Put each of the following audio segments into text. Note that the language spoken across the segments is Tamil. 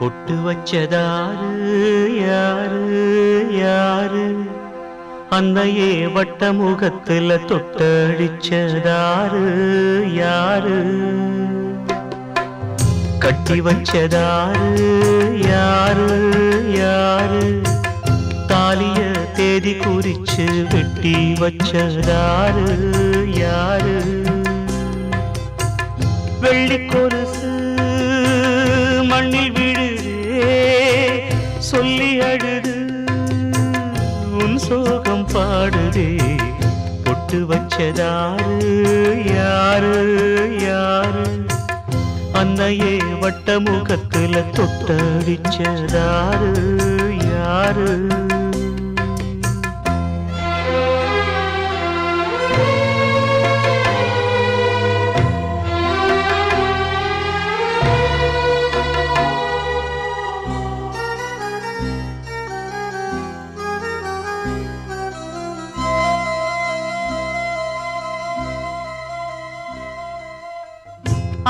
பொட்டு வச்சதாரு யாரு யாரு? அன்னையே வட்ட முகத்துல தொட்டடிச்சதாரு யாரு? கட்டி வச்சதாரு யாரு யாரு? தாலிய தேதி குறிச்சு வெட்டி வச்சதாரு யாரு? வெள்ளிக்கொரு சொல்லி அழுது. உன் சோகம் பாடுதே. பொட்டு வச்சதாரு யாரு யாரு? அன்னையே வட்ட முகத்துல தொட்டடிச்சதாரு யாரு?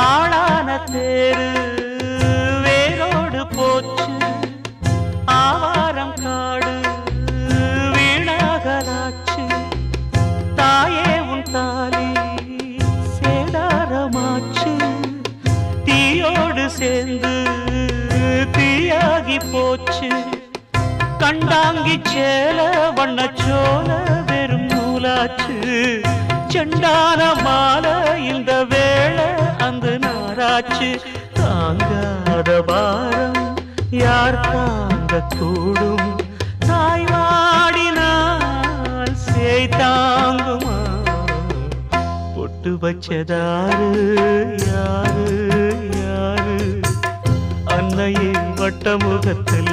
ஆளான தேரு வேரோடு போச்சு. ஆவாரம் காடு வீணாகலாச்சு. தாயே உன் தாலி சேதாரமாச்சு. தீயோடு சேர்ந்து தீயாகி போச்சு. கண்டாங்கி சேல வண்ணச்சோல வெறும் நூலாச்சு. செண்டான மாலை இந்த வேளை அந்த நாராச்சு தாங்காத பாரம் யார் தாங்க கூடும் தாய்வாடினால் சேய் தாங்குமா? பொட்டு வச்சதாரு யாரு யாரு? அன்னையின் வட்ட முகத்துல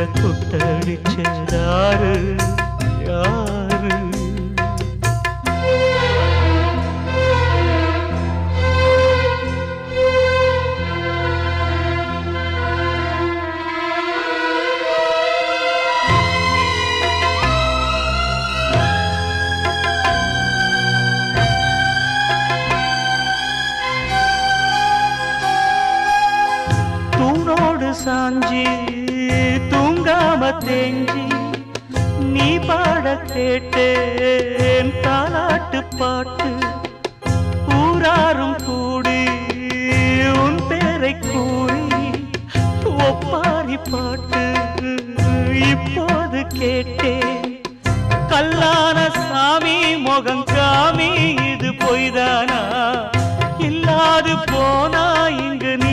சாஞ்சி தூங்காம தேஞ்சி நீ பாட கேட்டேன் தாலாட்டு பாட்டு. ஊராரும் கூடி உன் பேரை கூறி ஒப்பாரி பாட்டு இப்போது கேட்டேன். கல்லான சாமி முகம் காமி இது பொய்தானா? இல்லாது போனா இங்கு நீ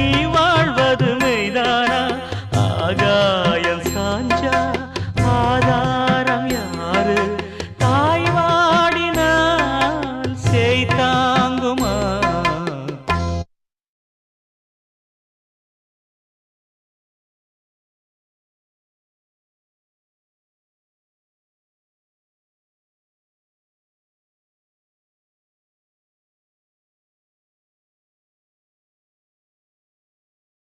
ஆதா